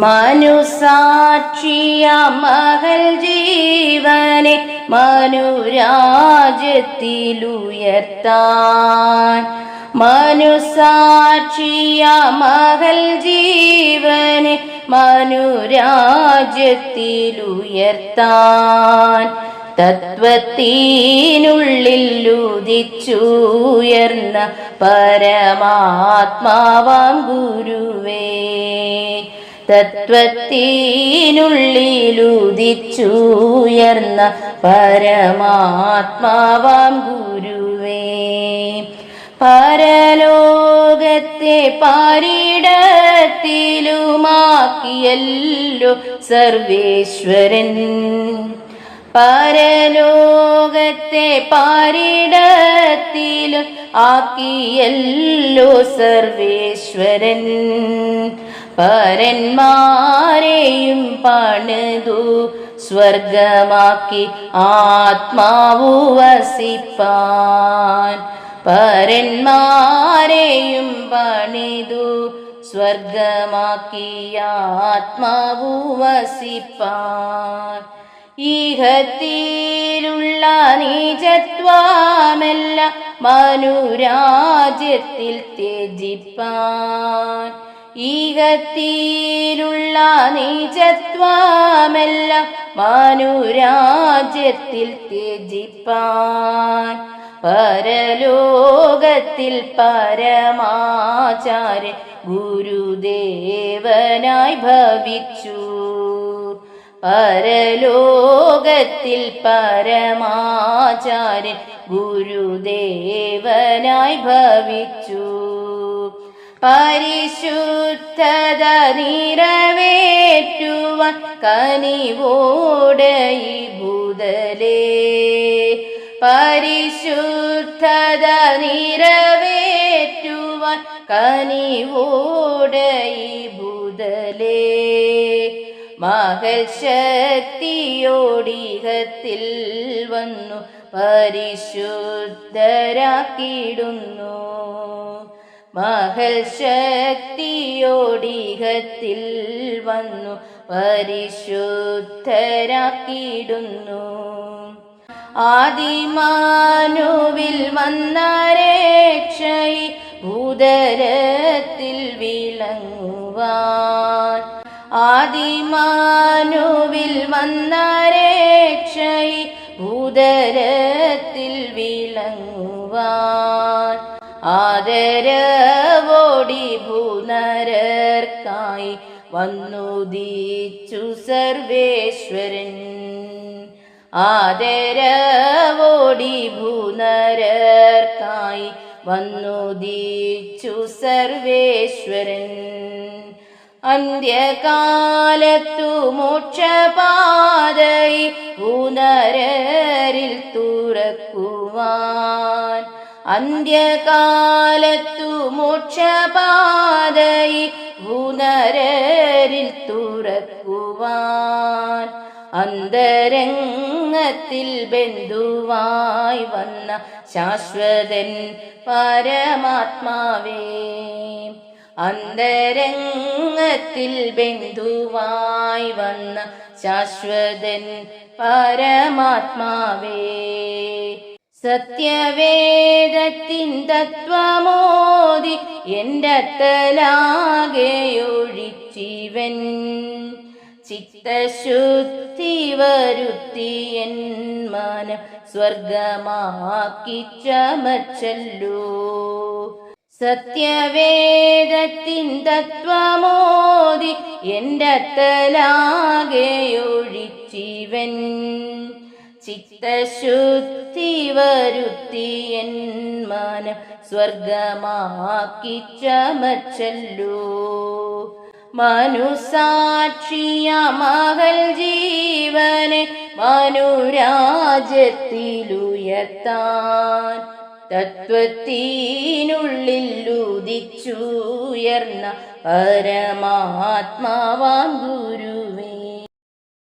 മനുസാക്ഷിയ മകൾ ജീവനെ മനുരാജ്യത്തിലുയർത്താൻ. മനുസാക്ഷിയ മകൾ ജീവനെ മനുരാജ്യത്തിലുയർത്താൻ. തത്വത്തിനുള്ളിൽ ഉദിച്ചുയർന്ന പരമാത്മാവാം ഗുരുവേ. തത്വത്തിനുള്ളിൽ ഉദിച്ചുയർന്ന പരമാത്മാവാം ഗുരുവേ. പരലോകത്തെ പാരിടത്തിലുമാക്കിയല്ലോ സർവേശ്വരൻ. പരലോകത്തെ പാരിടത്തിലും ആക്കിയല്ലോ സർവേശ്വരൻ. പരന്മാരെയും പണിതു സ്വർഗമാക്കി ആത്മാവു വസിപ്പാൻ. പരന്മാരെയും പണിതു സ്വർഗമാക്കി ആത്മാവു വസിപ്പാൻ. ഈഹത്തിലുള്ള നീചത്വമെല്ലാം മനുരാജ്യത്തിൽ ത്യജിപ്പാൻ. ഈഹത്തിലുള്ള നീചത്വമെല്ലാം മനുരാജ്യത്തിൽ ത്യജിപ്പാൻ പരലോകത്തിൽ പരമാചാര്യ ഗുരുദേവനായി ഭവിച്ചു. പരലോകത്തിൽ പരമാചാര്യൻ ഗുരുദേവനായി ഭവിച്ചു. പരിശുദ്ധത നിറവേറ്റുവാൻ കനിവോടെ ഭൂതലേ. പരിശുദ്ധത നിറവേറ്റുവാൻ കനിവോടെ ഭൂതലേ. മകൾ ശക്തിയോടിഹത്തിൽ വന്നു പരിശുദ്ധരാക്കിയിടുന്നു. മകൾ ശക്തിയോടിഹത്തിൽ വന്നു പരിശുദ്ധരാക്കിയിടുന്നു. ആദിമാനുവിൽ വന്ന രക്ഷയി ഭൂതരത്തിൽ വിളങ്ങുവാൻ. ആദിമാനുവിൽ വന്ന രക്ഷയി ഭൂതരത്തിൽ വിളങ്ങുവാൻ. ആദരവോടി ഭൂനരർക്കായി വന്നുദീച്ചു സർവേശ്വരൻ. ആദരവോടി ഭൂനരർക്കായി വന്നുദീച്ചു സർവേശ്വരൻ. അന്ത്യകാലത്തു മോക്ഷപാതൈ ഭൂനരരിൽ അന്ത്യകാലത്തു മോക്ഷപാതയി ഭൂനരരിൽ തുറക്കുവാൻ അന്തരംഗത്തിൽ ബന്ധുവായി വന്ന ശാശ്വതൻ പരമാത്മാവേ അന്തരംഗത്തിൽ ബന്ധുവായി വന്ന ശാശ്വതൻ പരമാത്മാവേ. സത്യവേദത്തിൻ തത്വമോദി എന്റെ ഒഴിച്ചിവൻ ചിത്തശുദ്ധി വരുത്തിയൻ മനം സ്വർഗമാക്കി ചമച്ചല്ലോ സത്യവേദത്തിൻ തത്വമോദി എന്റെ അത്തലാകെയൊഴിച്ചിവൻ ചിത്തശുദ്ധി വരുത്തിയൻ മനം സ്വർഗമാക്കി ചമച്ചല്ലോ. മനുസാക്ഷിയ മകൾ ജീവനെ മനുരാജ്യത്തിലുയർത്താൻ തത്വത്തിനുള്ളിലുദിച്ചുയർന്ന പരമാത്മാവാൻ ഗുരുവേ